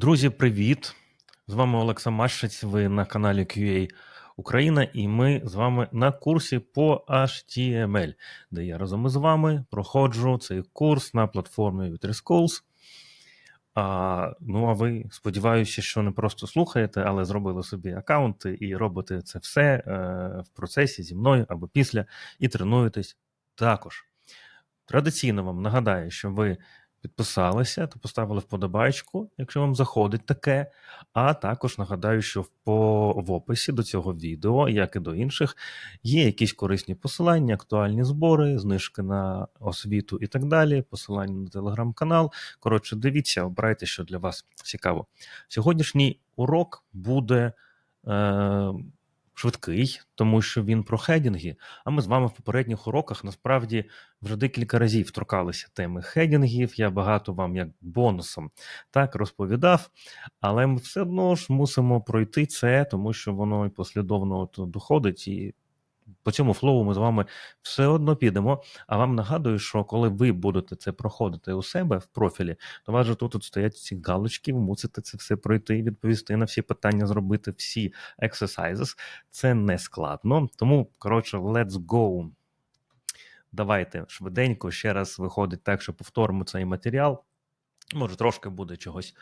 Друзі, привіт! З вами Олекса Машець. Ви на каналі QA Україна, і ми з вами на курсі по HTML, де я разом із вами проходжу цей курс на платформі Schools. А, ну, а ви сподіваюся, що не просто слухаєте, але зробили собі аккаунти і робите це все е, в процесі зі мною або після, і тренуєтесь також. Традиційно вам нагадаю, що ви підписалися та поставили вподобайку, якщо вам заходить таке. А також нагадаю, що по, в описі до цього відео, як і до інших, є якісь корисні посилання, актуальні збори, знижки на освіту і так далі, посилання на телеграм-канал. Коротше, дивіться, обирайте, що для вас цікаво. Сьогоднішній урок буде. Е, швидкий, тому що він про хедінги. А ми з вами в попередніх уроках насправді вже декілька разів торкалися теми хедінгів. Я багато вам як бонусом так розповідав, але ми все одно ж мусимо пройти це, тому що воно і послідовно от доходить і по цьому флоу ми з вами все одно підемо. А вам нагадую, що коли ви будете це проходити у себе в профілі, то вас же тут от стоять ці галочки, ви мусите це все пройти, відповісти на всі питання, зробити всі exercises. Це не складно. Тому, коротше, let's go. Давайте швиденько ще раз виходить так, що повторимо цей матеріал. Може, трошки буде чогось.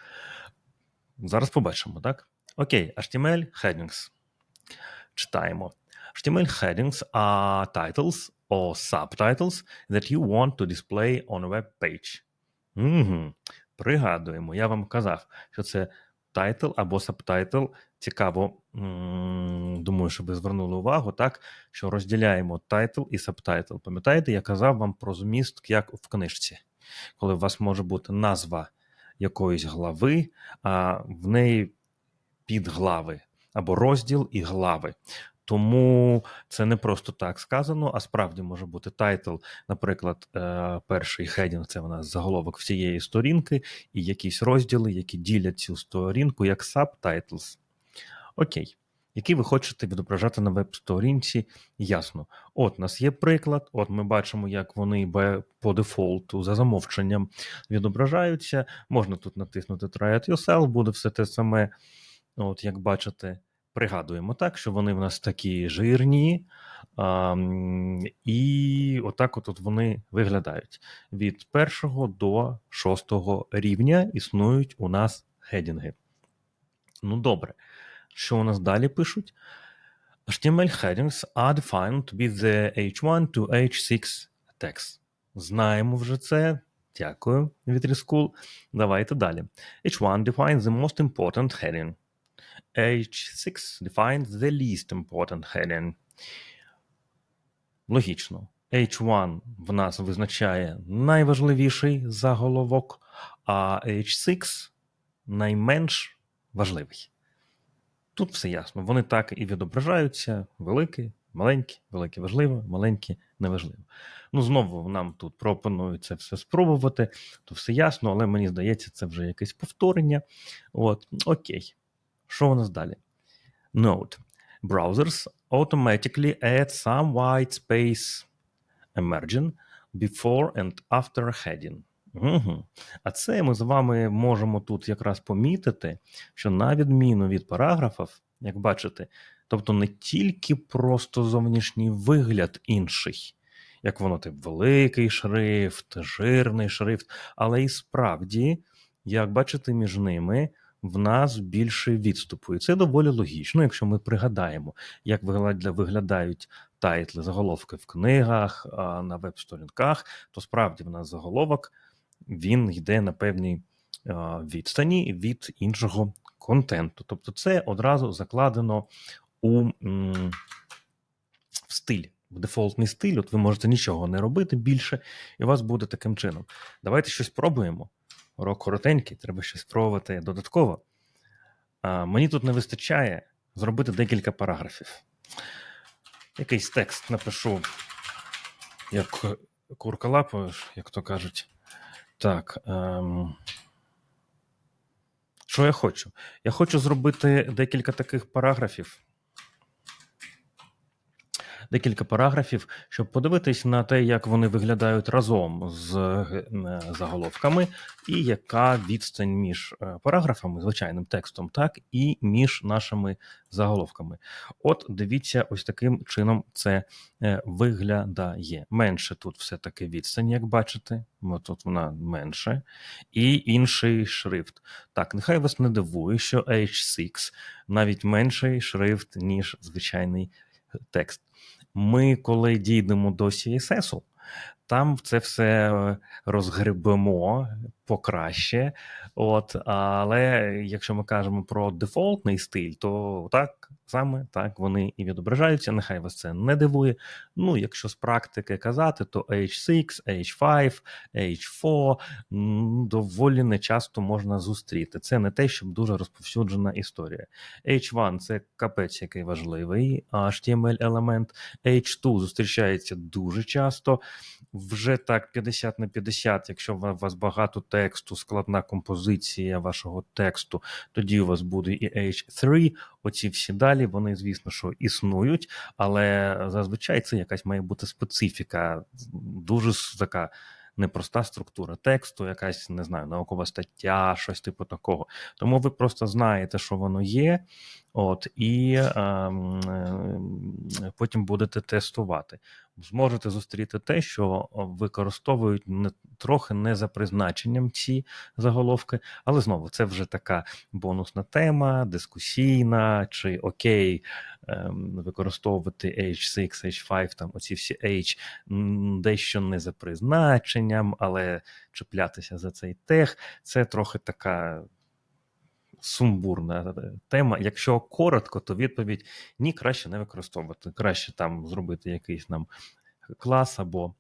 Зараз побачимо, так? Окей, HTML headings. Читаємо. HTML headings are titles or subtitles that you want to display on a web page. Угу. Пригадуємо, я вам казав, що це тайтл або сабтайтл. Цікаво, думаю, що ви звернули увагу, так, що розділяємо тайтл і сабтайтл. Пам'ятаєте, я казав вам про зміст, як в книжці, коли у вас може бути назва якоїсь глави, а в неї підглави або розділ і глави. Тому це не просто так сказано, а справді може бути тайтл, наприклад, е, перший хедінг це в нас заголовок всієї сторінки, і якісь розділи, які ділять цю сторінку як subtitles. Окей. Які ви хочете відображати на веб-сторінці, ясно. От у нас є приклад, от ми бачимо, як вони по дефолту за замовченням відображаються. Можна тут натиснути Try it yourself, буде все те саме, от як бачите пригадуємо так, що вони в нас такі жирні, а, і отак от, от вони виглядають. Від першого до шостого рівня існують у нас хедінги. Ну, добре. Що у нас далі пишуть? HTML headings are defined be the H1 to H6 text. Знаємо вже це. Дякую, School. Давайте далі. H1 defines the most important heading. H6 defines the least important heading. Логічно. H1 в нас визначає найважливіший заголовок, а H6 найменш важливий. Тут все ясно. Вони так і відображаються: великі, маленькі, великі важливо, маленькі неважливо. Ну, знову нам тут пропонують це все спробувати, то все ясно, але мені здається, це вже якесь повторення. От, Окей. Що у нас далі? Note. Browsers automatically add some white space emerging before and after heading. Угу. А це ми з вами можемо тут якраз помітити, що на відміну від параграфів, як бачите, тобто не тільки просто зовнішній вигляд інший, як воно тип великий шрифт, жирний шрифт, але і справді, як бачите, між ними в нас більше відступу. І це доволі логічно, якщо ми пригадаємо, як виглядають тайтли, заголовки в книгах, на веб-сторінках, то справді в нас заголовок він йде на певній відстані від іншого контенту. Тобто, це одразу закладено у в стиль. В дефолтний стиль, от ви можете нічого не робити більше, і у вас буде таким чином. Давайте щось пробуємо. Урок коротенький, треба щось спробувати додатково. А, Мені тут не вистачає зробити декілька параграфів. Якийсь текст напишу, як курка лапою, як то кажуть. Так. Ем... Що я хочу? Я хочу зробити декілька таких параграфів. Декілька параграфів, щоб подивитись на те, як вони виглядають разом з е, заголовками, і яка відстань між е, параграфами, звичайним текстом, так і між нашими заголовками. От дивіться, ось таким чином це е, виглядає. Менше тут все-таки відстань, як бачите. От тут вона менше, і інший шрифт. Так, нехай вас не дивує, що H6 навіть менший шрифт, ніж звичайний текст. Ми, коли дійдемо до CSS, там це все розгребемо покраще. От, але якщо ми кажемо про дефолтний стиль, то так саме так вони і відображаються. Нехай вас це не дивує. Ну, якщо з практики казати, то H6, H5, H4 м, доволі нечасто можна зустріти. Це не те, щоб дуже розповсюджена історія. H1 це капець, який важливий HTML елемент. H2 зустрічається дуже часто. Вже так 50 на 50, якщо у вас багато тексту, складна композиція вашого тексту, тоді у вас буде і H3. Оці всі далі, вони, звісно, що існують, але зазвичай це якась має бути специфіка, дуже така непроста структура тексту, якась не знаю, наукова стаття, щось типу такого. Тому ви просто знаєте, що воно є, от і ем, е, потім будете тестувати. Зможете зустріти те, що використовують не трохи не за призначенням ці заголовки, але знову це вже така бонусна тема, дискусійна, чи окей ем, використовувати H6, H5, там оці всі H дещо не за призначенням, але чіплятися за цей тех, це трохи така сумбурна е, тема. Якщо коротко, то відповідь ні, краще не використовувати. Краще там зробити якийсь нам клас або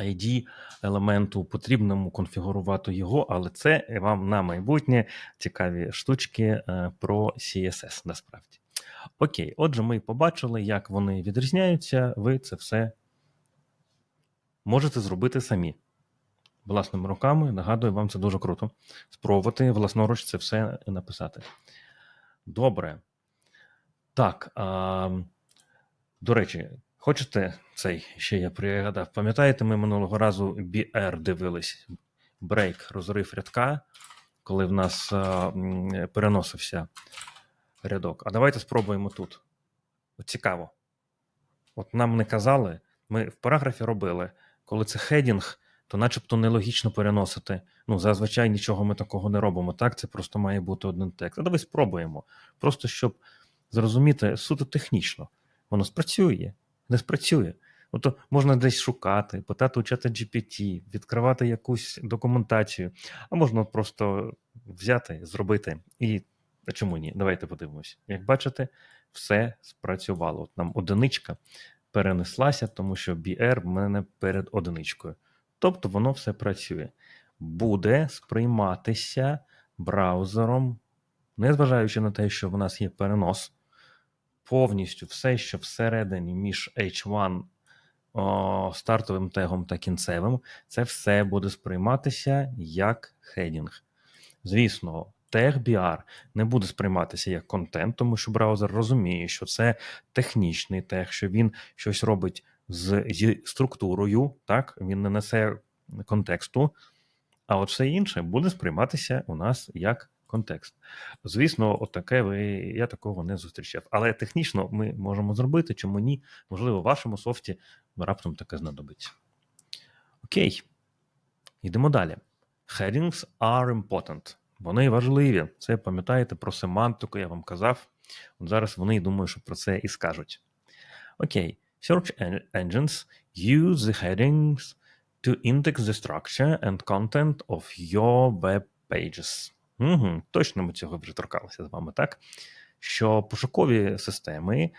ID елементу, потрібному конфігурувати його, але це вам на майбутнє цікаві штучки е, про CSS насправді. Окей, отже, ми побачили, як вони відрізняються. Ви це все можете зробити самі. Власними руками, нагадую, вам це дуже круто. Спробувати власноруч це все написати. Добре. Так. А, до речі, хочете цей ще я пригадав? Пам'ятаєте, ми минулого разу BR дивились брейк, розрив рядка, коли в нас а, переносився рядок. А давайте спробуємо тут. Цікаво. От нам не казали, ми в параграфі робили, коли це хедінг, то начебто нелогічно переносити. Ну, зазвичай нічого ми такого не робимо. Так, це просто має бути один текст. А давай спробуємо. Просто щоб зрозуміти суто технічно. Воно спрацює, не спрацює. Тобто можна десь шукати, питати у чата GPT, відкривати якусь документацію, а можна просто взяти, зробити. І чому ні? Давайте подивимось. Як бачите, все спрацювало. От нам одиничка перенеслася, тому що BR в мене перед одиничкою. Тобто воно все працює. Буде сприйматися браузером, незважаючи на те, що в нас є перенос, повністю все, що всередині між H1 о, стартовим тегом та кінцевим, це все буде сприйматися як хедінг. Звісно, тег BR не буде сприйматися як контент, тому що браузер розуміє, що це технічний тег, що він щось робить з, зі структурою, так він не несе контексту. А от все інше буде сприйматися у нас як контекст. Звісно, от таке ви я такого не зустрічав. Але технічно ми можемо зробити, чому ні? Можливо, в вашому софті раптом таке знадобиться. Окей, йдемо далі. Headings are important. Вони важливі. Це пам'ятаєте про семантику, я вам казав. От зараз вони думаю, що про це і скажуть. Окей. Search en- engines use the headings to index the structure and content of your web pages. Угу, точно ми цього вже торкалися з вами, так? Що пошукові системи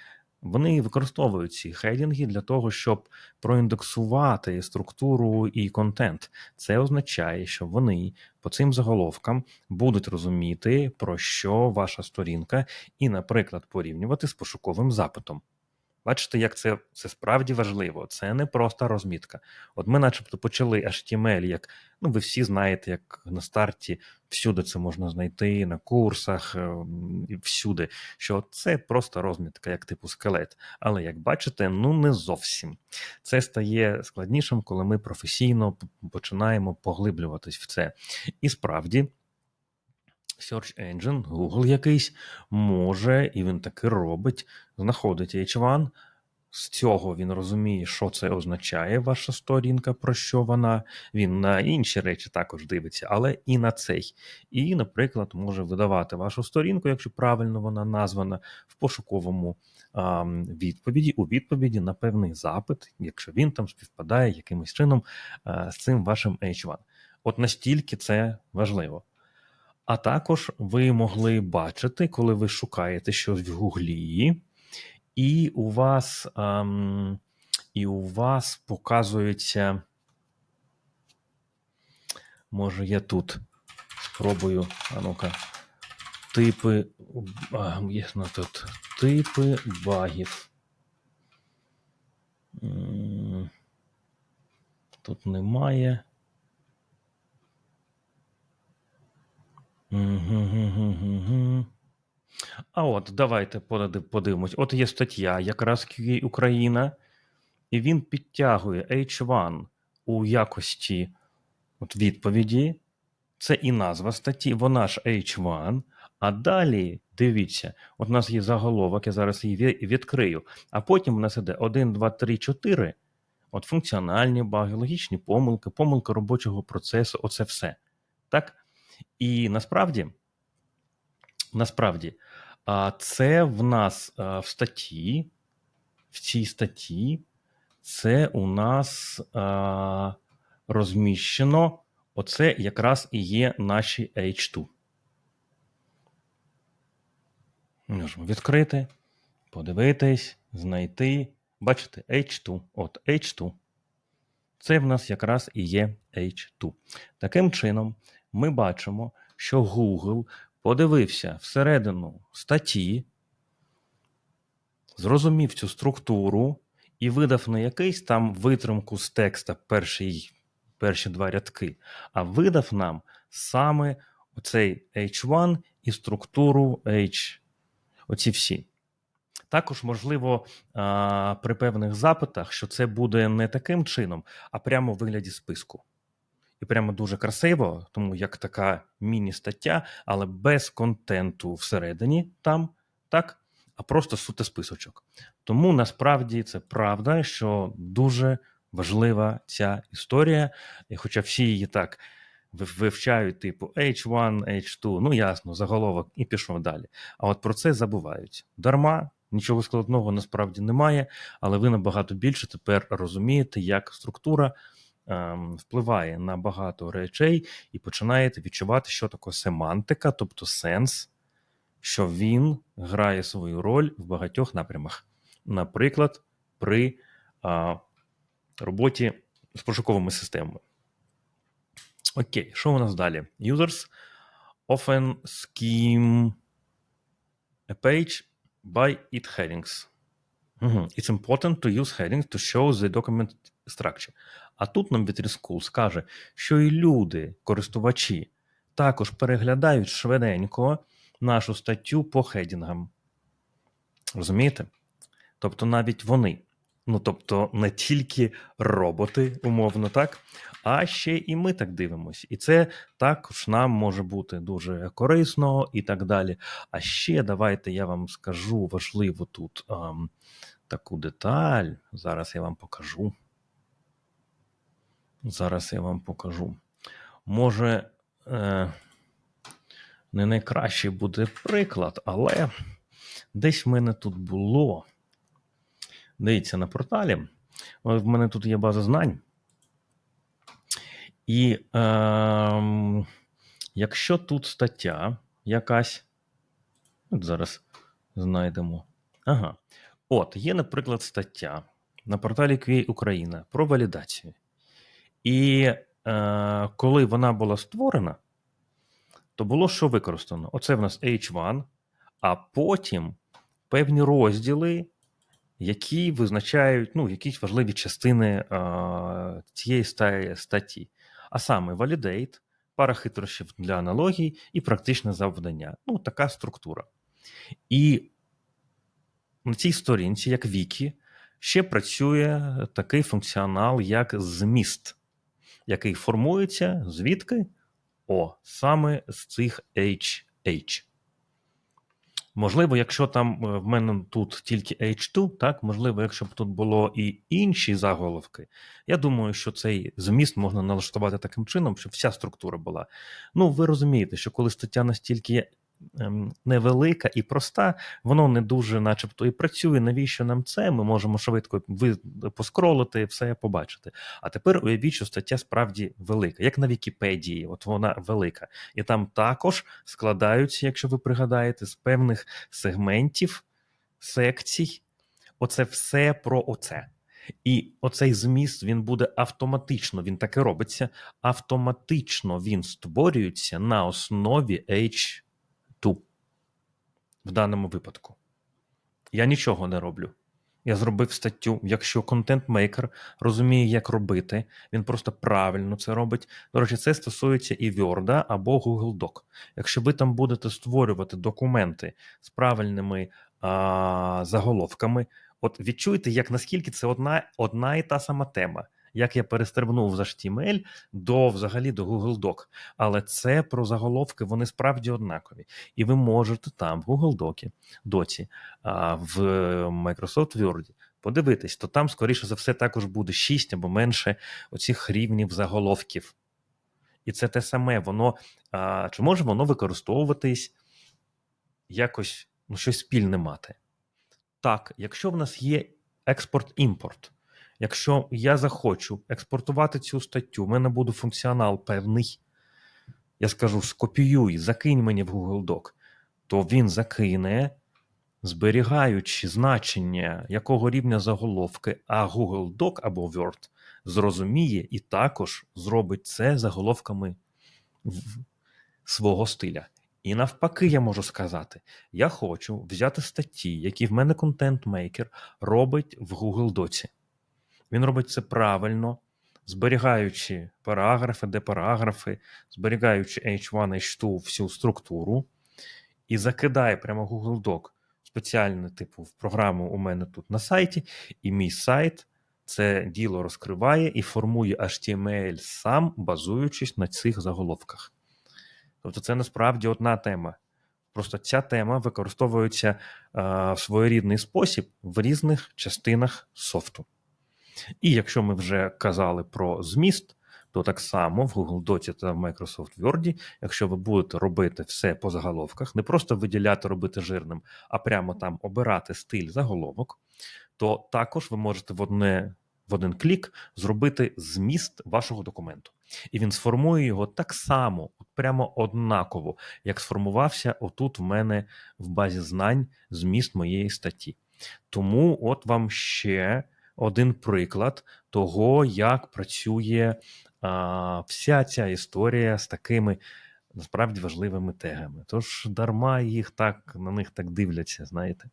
вони використовують ці хедінги для того, щоб проіндексувати структуру і контент. Це означає, що вони по цим заголовкам будуть розуміти, про що ваша сторінка, і, наприклад, порівнювати з пошуковим запитом. Бачите, як це, це справді важливо. Це не просто розмітка. От ми, начебто, почали HTML, як ну, ви всі знаєте, як на старті всюди це можна знайти на курсах, ем, і всюди. Що це просто розмітка, як типу скелет. Але як бачите, ну не зовсім. Це стає складнішим, коли ми професійно починаємо поглиблюватись в це. І справді. Search Engine, Google якийсь може, і він таки робить, знаходить H1. З цього він розуміє, що це означає, ваша сторінка, про що вона. Він на інші речі також дивиться, але і на цей. І, наприклад, може видавати вашу сторінку, якщо правильно вона названа, в пошуковому а, відповіді, у відповіді на певний запит, якщо він там співпадає якимось чином а, з цим вашим H1. От настільки це важливо. А також ви могли бачити, коли ви шукаєте щось в Гуглі, і у вас, ем, і у вас показується. Може, я тут спробую. А ну-ка. Типи. А, є ну, тут типи багів. Тут немає. А от давайте поди- подивимось. От є стаття, якраз QA Україна, і він підтягує H1 у якості от відповіді. Це і назва статті, вона ж H1. А далі дивіться, от у нас є заголовок, я зараз її ві- відкрию. А потім у нас іде 1, 2, 3, 4. От функціональні баги, логічні помилки, помилка робочого процесу, оце все. Так? І насправді, насправді, це в нас в статті, в цій статті, це у нас розміщено. Оце якраз і є наші H2. Можемо відкрити, подивитись, знайти. Бачите, H2. От H2. Це в нас якраз і є H2. Таким чином, ми бачимо, що Google подивився всередину статті, зрозумів цю структуру і видав не якийсь там витримку з текста перші, перші два рядки, а видав нам саме оцей H1 і структуру H, оці всі. Також, можливо, при певних запитах, що це буде не таким чином, а прямо в вигляді списку. І прямо дуже красиво, тому як така міні-стаття, але без контенту всередині там, так, а просто суто списочок. Тому насправді це правда, що дуже важлива ця історія, і хоча всі її так вив- вивчають, типу H1, H2, ну ясно, заголовок і пішов далі. А от про це забувають. Дарма, нічого складного насправді немає, але ви набагато більше тепер розумієте, як структура впливає на багато речей, і починаєте відчувати, що таке семантика, тобто сенс, що він грає свою роль в багатьох напрямах. Наприклад, при а, роботі з пошуковими системами. Окей, що у нас далі? Users often skim a page by its headings. It's important to use headings to show the document structure. А тут нам School скаже, що і люди, користувачі, також переглядають швиденько нашу статтю по хедінгам. Розумієте? Тобто навіть вони. Ну, тобто, не тільки роботи, умовно так, а ще і ми так дивимось. І це також нам може бути дуже корисно і так далі. А ще давайте я вам скажу важливу тут ам, таку деталь. Зараз я вам покажу. Зараз я вам покажу. Може, е, не найкращий буде приклад, але десь в мене тут було. Дивіться на порталі. В мене тут є база знань. І е, якщо тут стаття якась, от зараз знайдемо. Ага. От, є, наприклад, стаття на порталі QA Україна про валідацію. І е, коли вона була створена, то було що використано? Оце в нас H1, а потім певні розділи які визначають ну, якісь важливі частини а, цієї статті. А саме validate, пара хитрощів для аналогій і практичне завдання. Ну, така структура. І на цій сторінці, як Вікі, ще працює такий функціонал, як зміст, який формується звідки? О, саме з цих HH. Можливо, якщо там е, в мене тут тільки H2, так, можливо, якщо б тут було і інші заголовки, я думаю, що цей зміст можна налаштувати таким чином, щоб вся структура була. Ну, ви розумієте, що коли стаття настільки невелика і проста, воно не дуже, начебто, і працює. Навіщо нам це? Ми можемо швидко ви поскролити, все побачити. А тепер уявіть, що стаття справді велика, як на Вікіпедії, от вона велика. І там також складаються, якщо ви пригадаєте, з певних сегментів, секцій. Оце все про оце. І оцей зміст він буде автоматично, він таке робиться. Автоматично він створюється на основі H2 в даному випадку. Я нічого не роблю. Я зробив статтю. Якщо контент-мейкер розуміє, як робити, він просто правильно це робить. До речі, це стосується і Word або Google Doc. Якщо ви там будете створювати документи з правильними а, заголовками, от відчуєте, як наскільки це одна, одна і та сама тема. Як я перестрибнув з HTML до взагалі до Google Doc. Але це про заголовки, вони справді однакові. І ви можете там, в Google Doc, доці, в Microsoft Word подивитись, то там, скоріше за все, також буде 6 або менше оцих рівнів заголовків. І це те саме, воно а, чи може воно використовуватись якось ну, щось спільне мати? Так, якщо в нас є експорт-імпорт, якщо я захочу експортувати цю статтю, в мене буде функціонал певний, я скажу: скопіюй, закинь мені в Google Doc, то він закине, зберігаючи значення якого рівня заголовки, а Google Doc або Word зрозуміє і також зробить це заголовками свого стиля. І навпаки, я можу сказати: я хочу взяти статті, які в мене контент-мейкер робить в Google Доці. Він робить це правильно, зберігаючи параграфи, де параграфи, зберігаючи H1, H2 всю структуру, і закидає прямо Google Doc спеціальну типу в програму у мене тут на сайті, і мій сайт це діло розкриває і формує HTML сам, базуючись на цих заголовках. Тобто, це насправді одна тема. Просто ця тема використовується е, в своєрідний спосіб в різних частинах софту. І якщо ми вже казали про зміст, то так само в Google Docs та в Microsoft Word, якщо ви будете робити все по заголовках, не просто виділяти, робити жирним, а прямо там обирати стиль заголовок, то також ви можете в одне в один клік зробити зміст вашого документу. І він сформує його так само, прямо однаково, як сформувався отут в мене в базі знань зміст моєї статті. Тому от вам ще один приклад того, як працює а, вся ця історія з такими насправді важливими тегами. Тож дарма їх так на них так дивляться, знаєте,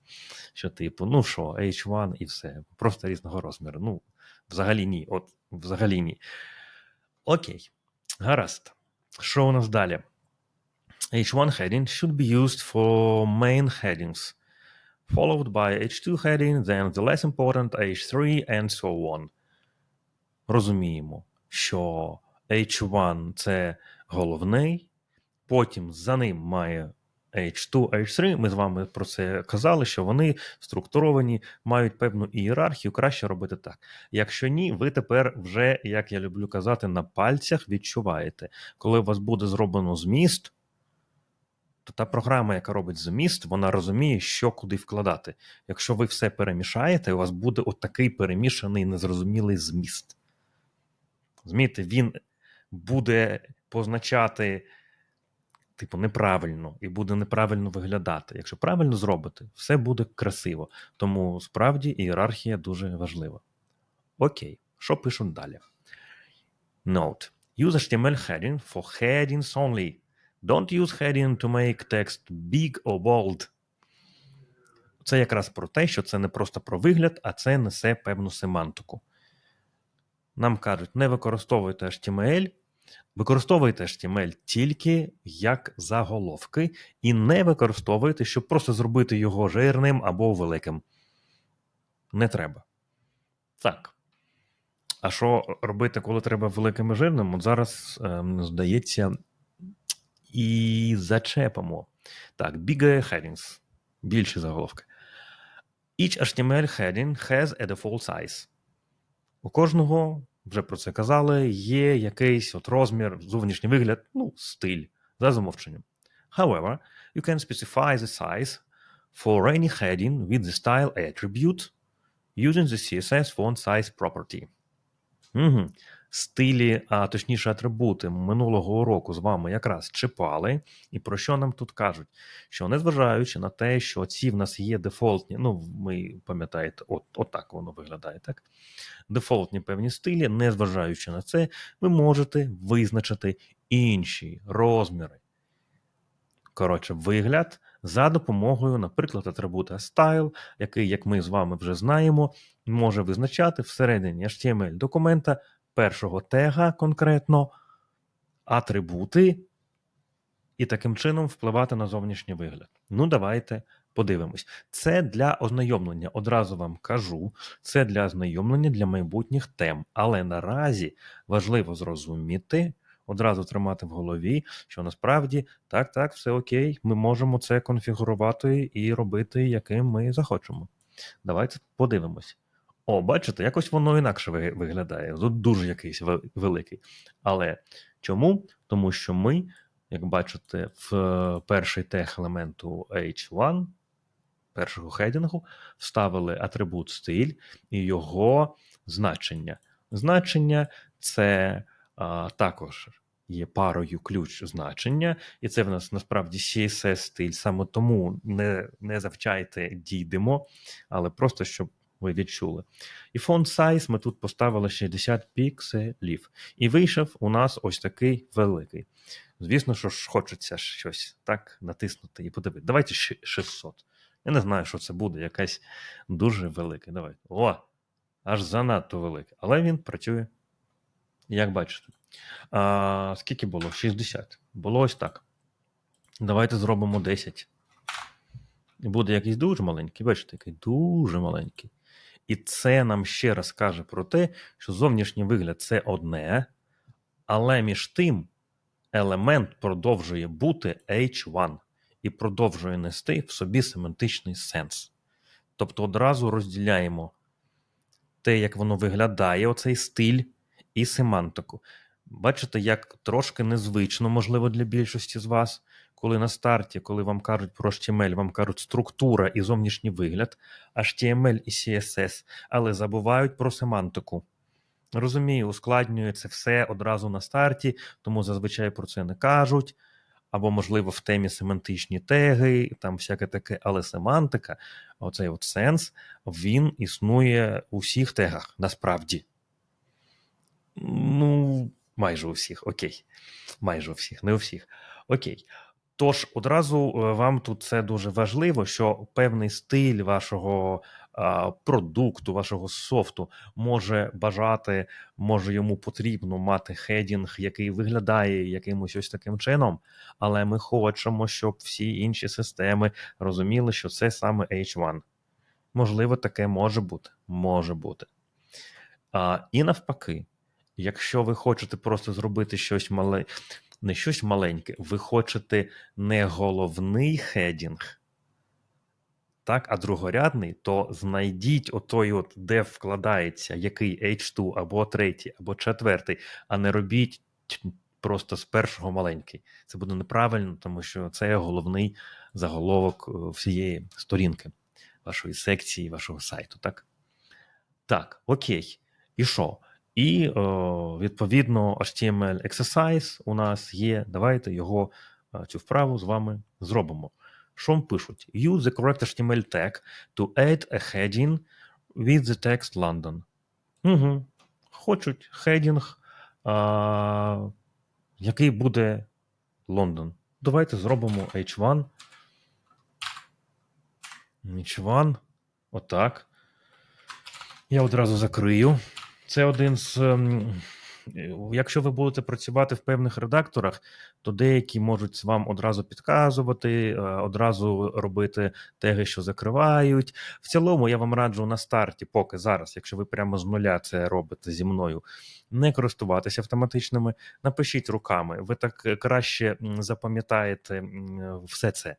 що типу, ну що, H1 і все, просто різного розміру. Ну, взагалі ні. От взагалі ні. Окей, гаразд. Що у нас далі? H1 heading should be used for main headings, followed by H2 heading, then the less important H3 and so on. Розуміємо, що H1 це головний, потім за ним має H2, H3. Ми з вами про це казали, що вони структуровані, мають певну ієрархію, краще робити так. Якщо ні, ви тепер вже, як я люблю казати, на пальцях відчуваєте, коли у вас буде зроблено зміст. То та програма, яка робить зміст, вона розуміє, що куди вкладати. Якщо ви все перемішаєте, у вас буде отакий перемішаний незрозумілий зміст. Розумієте, він буде позначати, типу, неправильно і буде неправильно виглядати. Якщо правильно зробити, все буде красиво. Тому справді ієрархія дуже важлива. Окей, що пишуть далі? Note. Use HTML heading for headings only. Don't use heading to make text big or bold. Це якраз про те, що це не просто про вигляд, а це несе певну семантику. Нам кажуть, не використовуйте HTML, використовуйте HTML тільки як заголовки, і не використовуйте, щоб просто зробити його жирним або великим. Не треба. Так. А що робити, коли треба великим і жирним? От зараз, ем, здається, і зачепимо. Так, bigger headings. Більші заголовки. Each HTML heading has a default size. У кожного, вже про це казали, є якийсь от розмір, зовнішній вигляд, ну, стиль за замовченням. However, you can specify the size for any heading with the style attribute using the CSS font size property. Угу. Стилі, а точніше атрибути минулого уроку з вами якраз чіпали. І про що нам тут кажуть? Що незважаючи на те, що ці в нас є дефолтні, ну ви пам'ятаєте, от, от так воно виглядає, так? Дефолтні певні стилі, незважаючи на це, ви можете визначити інші розміри. Коротше, вигляд за допомогою, наприклад, атрибута style, який, як ми з вами вже знаємо, може визначати всередині HTML документа першого тега конкретно атрибути і таким чином впливати на зовнішній вигляд. Ну, давайте подивимось. Це для ознайомлення, одразу вам кажу, це для ознайомлення для майбутніх тем. Але наразі важливо зрозуміти, одразу тримати в голові, що насправді так, так, все окей, ми можемо це конфігурувати і робити, яким ми захочемо. Давайте подивимось. О, бачите, якось воно інакше виглядає. Тут дуже якийсь великий. Але чому? Тому що ми, як бачите, в е, перший тег елементу H1, першого хедінгу, вставили атрибут стиль і його значення. Значення це а, також є парою ключ значення, і це в нас насправді CSS стиль. Саме тому не, не завчайте дійдемо, але просто щоб ви відчули. І font size ми тут поставили 60 пікселів. І вийшов у нас ось такий великий. Звісно, що ж хочеться щось так натиснути і подивитися. Давайте 600. Я не знаю, що це буде, якась дуже велика. Давайте. О! Аж занадто велике. Але він працює. Як бачите. А, скільки було? 60. Було ось так. Давайте зробимо 10. І буде якийсь дуже маленький, бачите, який дуже маленький. І це нам ще раз каже про те, що зовнішній вигляд це одне, але між тим елемент продовжує бути H1 і продовжує нести в собі семантичний сенс. Тобто одразу розділяємо те, як воно виглядає, оцей стиль і семантику. Бачите, як трошки незвично, можливо, для більшості з вас, коли на старті, коли вам кажуть про HTML, вам кажуть структура і зовнішній вигляд, HTML і CSS, але забувають про семантику. Розумію, ускладнює це все одразу на старті, тому зазвичай про це не кажуть. Або, можливо, в темі семантичні теги, там всяке таке, але семантика, оцей от сенс, він існує у всіх тегах насправді. Ну, майже у всіх, окей. Майже у всіх, не у всіх. Окей. Тож одразу е, вам тут це дуже важливо, що певний стиль вашого а, продукту, вашого софту може бажати, може йому потрібно мати хедінг, який виглядає якимось ось таким чином. Але ми хочемо, щоб всі інші системи розуміли, що це саме H1. Можливо, таке може бути. Може бути. А, і навпаки, якщо ви хочете просто зробити щось мале, не щось маленьке, ви хочете не головний хедінг, так, а другорядний, то знайдіть отой, от, де вкладається який H2 або третій, або четвертий, а не робіть просто з першого маленький. Це буде неправильно, тому що це головний заголовок е, всієї сторінки вашої секції, вашого сайту. Так, так окей. І що? І о, відповідно HTML exercise у нас є. Давайте його е, цю вправу з вами зробимо. Що пишуть? Use the correct HTML tag to add a heading with the text London. Угу. Хочуть хедінг, а, який буде Лондон. Давайте зробимо H1. Нічван. Отак. Я одразу закрию. Це один з. ем, Якщо ви будете працювати в певних редакторах, то деякі можуть вам одразу підказувати, е, одразу робити теги, що закривають. В цілому я вам раджу на старті, поки зараз, якщо ви прямо з нуля це робите зі мною, не користуватися автоматичними. Напишіть руками. Ви так е, краще запам'ятаєте все це.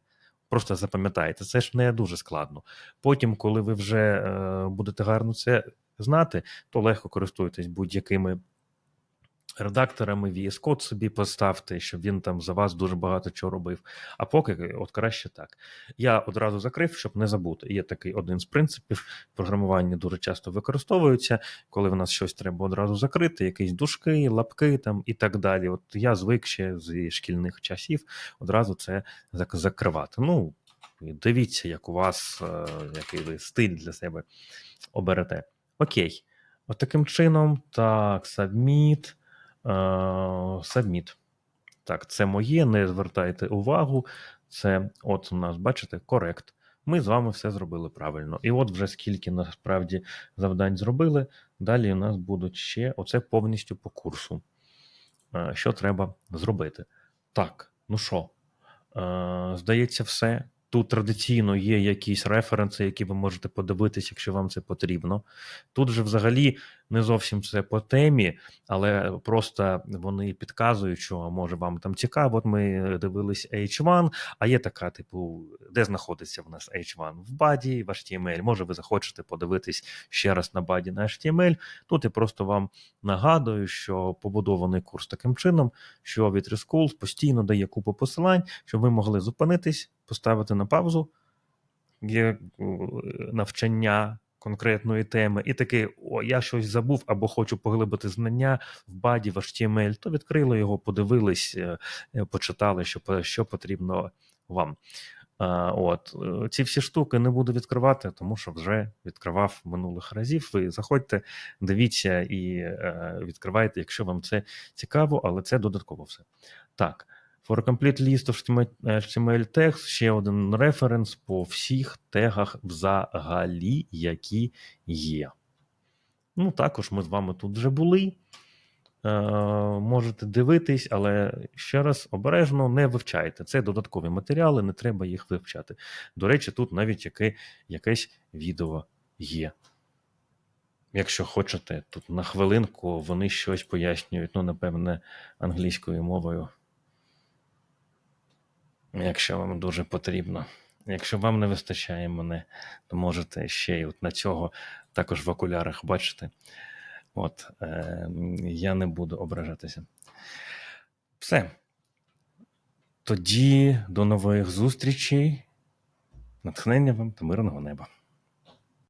Просто запам'ятаєте, це ж не дуже складно. Потім, коли ви вже е, будете гарно це знати, то легко користуєтесь будь-якими редакторами, VS Code собі поставте, щоб він там за вас дуже багато чого робив. А поки от краще так. Я одразу закрив, щоб не забути. Є такий один з принципів програмування дуже часто використовується, коли в нас щось треба одразу закрити, якісь дужки, лапки там і так далі. От я звик ще зі шкільних часів одразу це закривати. Ну, дивіться, як у вас, е, який ви стиль для себе оберете. Окей. От таким чином, так, submit, е, submit. Так, це моє, не звертайте увагу. Це от у нас, бачите, корект. Ми з вами все зробили правильно. І от вже скільки насправді завдань зробили. Далі у нас будуть ще оце повністю по курсу. Е, Що треба зробити? Так, ну що, е, здається, все. Тут традиційно є якісь референси, які ви можете подивитись, якщо вам це потрібно. Тут же взагалі не зовсім це по темі, але просто вони підказують, що може вам там цікаво. От ми дивились H1, а є така, типу, де знаходиться в нас H1? В баді, в HTML. Може, ви захочете подивитись ще раз на баді на HTML. Тут я просто вам нагадую, що побудований курс таким чином, що від School постійно дає купу посилань, щоб ви могли зупинитись, поставити на паузу є е, навчання конкретної теми, і таки, о, я щось забув або хочу поглибити знання в баді, в HTML, то відкрили його, подивились, е, е, почитали, що, що потрібно вам. От ці всі штуки не буду відкривати, тому що вже відкривав минулих разів. Ви заходьте, дивіться і відкривайте, якщо вам це цікаво, але це додатково все. Так, for complete list of HTML tags, ще один референс по всіх тегах взагалі, які є. Ну, також ми з вами тут вже були. Е, можете дивитись, але ще раз обережно не вивчайте. Це додаткові матеріали, не треба їх вивчати. До речі, тут навіть яке, якесь відео є. Якщо хочете, тут на хвилинку вони щось пояснюють, ну, напевне, англійською мовою. Якщо вам дуже потрібно. Якщо вам не вистачає мене, то можете ще й от на цього також в окулярах бачити. От, е, я не буду ображатися. Все. Тоді до нових зустрічей. Натхнення вам та мирного неба.